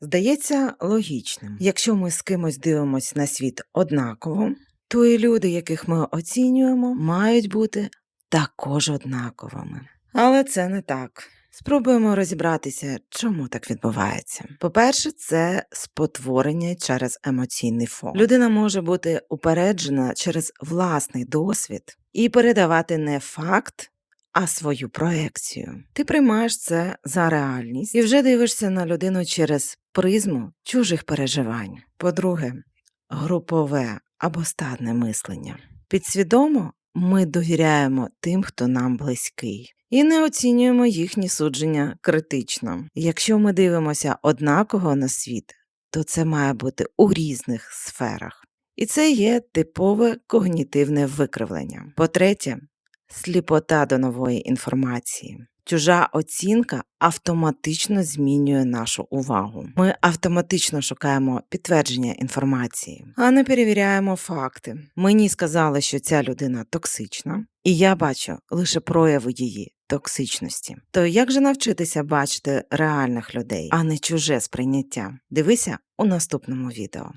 Здається логічним. Якщо ми з кимось дивимося на світ однаково, то і люди, яких ми оцінюємо, мають бути також однаковими. Але це не так. Спробуємо розібратися, чому так відбувається. По-перше, це спотворення через емоційний фон. Людина може бути упереджена через власний досвід і передавати не факт, а свою проекцію. Ти приймаєш це за реальність і вже дивишся на людину через призму чужих переживань. По-друге, групове або стадне мислення. Підсвідомо ми довіряємо тим, хто нам близький, і не оцінюємо їхні судження критично. Якщо ми дивимося однаково на світ, то це має бути у різних сферах. І це є типове когнітивне викривлення. По-третє, сліпота до нової інформації. Чужа оцінка автоматично змінює нашу увагу. Ми автоматично шукаємо підтвердження інформації, а не перевіряємо факти. Мені сказали, що ця людина токсична, і я бачу лише прояви її токсичності. То як же навчитися бачити реальних людей, а не чуже сприйняття? Дивися у наступному відео.